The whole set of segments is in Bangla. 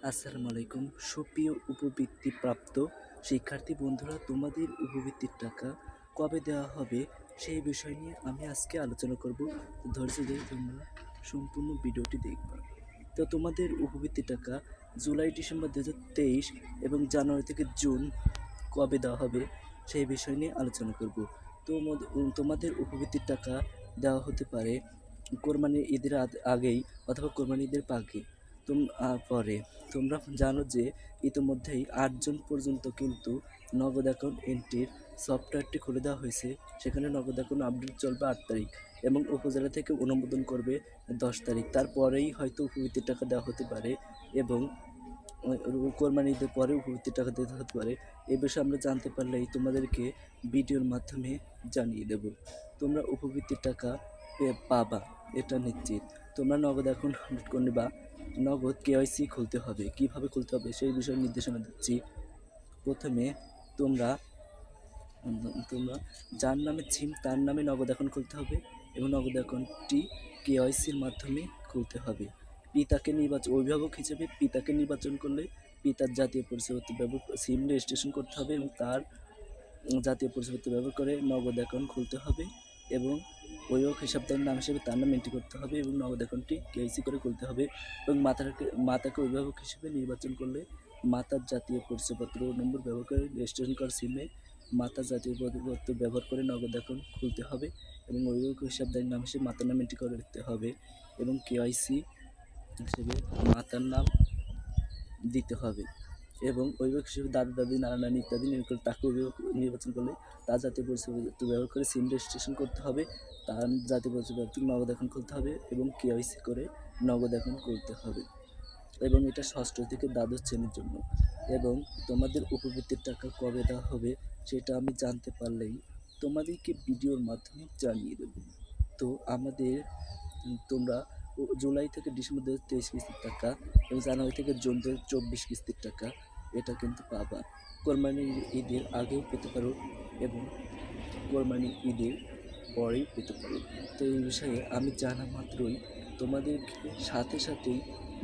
আসসালামু আলাইকুম। সুপ্রিয় উপবৃত্তিপ্রাপ্ত শিক্ষার্থী বন্ধুরা তোমাদের উপবৃত্তির টাকা কবে দেওয়া হবে সেই বিষয় নিয়ে আমি আজকে আলোচনা করব। ধৈর্য ধরে তোমরা সম্পূর্ণ ভিডিওটি দেখবে। তো তোমাদের উপবৃত্তির টাকা জুলাই ডিসেম্বর দু এবং জানুয়ারি থেকে জুন কবে দেওয়া হবে সেই বিষয় নিয়ে আলোচনা করব। তো তোমাদের উপবৃত্তির টাকা দেওয়া হতে পারে কোরবানির ঈদের আগেই অথবা কোরবানি ঈদের আহ, পরে। তোমরা জানো যে ইতিমধ্যেই আটজন পর্যন্ত কিন্তু নগদ অ্যাকাউন্ট এন্ট্রির সফটওয়্যারটি খুলে দেওয়া হয়েছে। সেখানে নগদ অ্যাকাউন্ট আপডেট চলবে আট তারিখ এবং উপজেলা থেকে অনুমোদন করবে দশ তারিখ। তারপরেই হয়তো উপবৃত্তির টাকা দেওয়া হতে পারে এবং আহ, কোরবানি ঈদের পরে উপবৃত্তির টাকা দিতে হতে পারে। এ বিষয়ে আমরা জানতে পারলেই তোমাদেরকে ভিডিওর মাধ্যমে জানিয়ে দেব। তোমরা উপবৃত্তির টাকা পাবা। এটা নিশ্চিত। তোমরা নগদ অ্যাকাউন্ট আপডেট করে নেবা নগদ কেওয়াইসি খুলতে হবে। কীভাবে খুলতে হবে সেই বিষয়ে নির্দেশনা দিচ্ছি। প্রথমে তোমরা তোমরা যার নামে সিম তার নামে নগদ অ্যাকাউন্ট খুলতে হবে এবং নগদ অ্যাকাউন্টটি কেওয়াইসির মাধ্যমে খুলতে হবে। পিতাকে নির্বাচন, অভিভাবক হিসেবে পিতাকে নির্বাচন করলে পিতার জাতীয় পরিচয়পত্র ব্যবহার সিম রেজিস্ট্রেশন করতে হবে এবং তার জাতীয় পরিচয়পত্র ব্যবহার করে নগদ অ্যাকাউন্ট খুলতে হবে। এবং অভিভাবক হিসাবদার নাম হিসেবে তার নাম এন্ট্রি করতে হবে এবং নগদ অ্যাকাউন্টটি কেআইসি করে খুলতে হবে এবং মাতাকে মাতাকে অভিভাবক হিসেবে নির্বাচন করলে মাতার জাতীয় পরিচয়পত্র নম্বর ব্যবহার করে রেজিস্ট্রেশন করা সিমে মাতার জাতীয় পরিচয়পত্র ব্যবহার করে নগদ অ্যাকাউন্ট খুলতে হবে এবং অভিভাবক হিসাবদারের নাম হিসেবে মাতার নাম এন্ট্রি করে রাখতে হবে এবং কেআইসি হিসেবে মাতার নাম দিতে হবে। এবং অভিভাবক হিসেবে দাদা দাদি নানা, নানি ইত্যাদি তাকে অভিভাবক নির্বাচন করলে তার জাতীয় পরিচয়পত্র ব্যবহার করে সিম রেজিস্ট্রেশন করতে হবে তার জাতীয় পরিচয়পত্র নগদ এখন খুলতে হবে এবং কেওয়াইসি করে নগদ এখন করতে হবে এবং এটা ষষ্ঠ থেকে দ্বাদশ শ্রেণির জন্য এবং তোমাদের উপবৃত্তির টাকা কবে দেওয়া হবে সেটা আমি জানতে পারলেই তোমাদেরকে ভিডিওর মাধ্যমে জানিয়ে দেব। তো আমাদের তোমরা জুলাই থেকে ডিসেম্বর দু তেইশ কিস্তির টাকা এবং জানুয়ারি থেকে জুন দু চব্বিশ কিস্তির টাকা এটা কিন্তু পাবা কোরবানি ঈদের আগেও পেতে পারো এবং কোরবানি ঈদের পরেই পেতে পারো তো এই বিষয়ে আমি জানা মাত্রই তোমাদেরকে সাথে সাথেই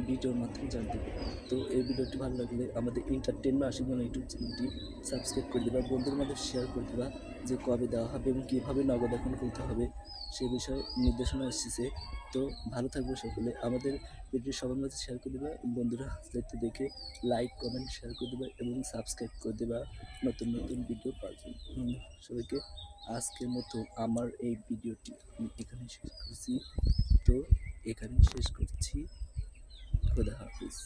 ভিডিওর মাধ্যমে জানতে পারো। তো এই ভিডিওটি ভালো লাগলে আমাদের এন্টারটেনমেন্ট আশীর্বাদ ইউটিউব চ্যানেলটি সাবস্ক্রাইব করে দেবা, বন্ধুদের মধ্যে শেয়ার করে দেবা যে কবে দেওয়া হবে এবং কীভাবে নগদ অ্যাকাউন্ট খুলতে হবে সে বিষয়ে নির্দেশনা এসেছে। তো ভালো থাকবে সকলে। আমাদের ভিডিও সবার মাঝে শেয়ার করে দেবা, বন্ধুরা দেখতে দেখে লাইক কমেন্ট শেয়ার করে দেবা এবং সাবস্ক্রাইব করে দেবা নতুন নতুন ভিডিও পাওয়ার জন্য। সবাইকে আজকের মতো আমার এই ভিডিওটি আমি এখানে শেষ করছি। তো এখানেই শেষ করছি। খোদা হাফিজ।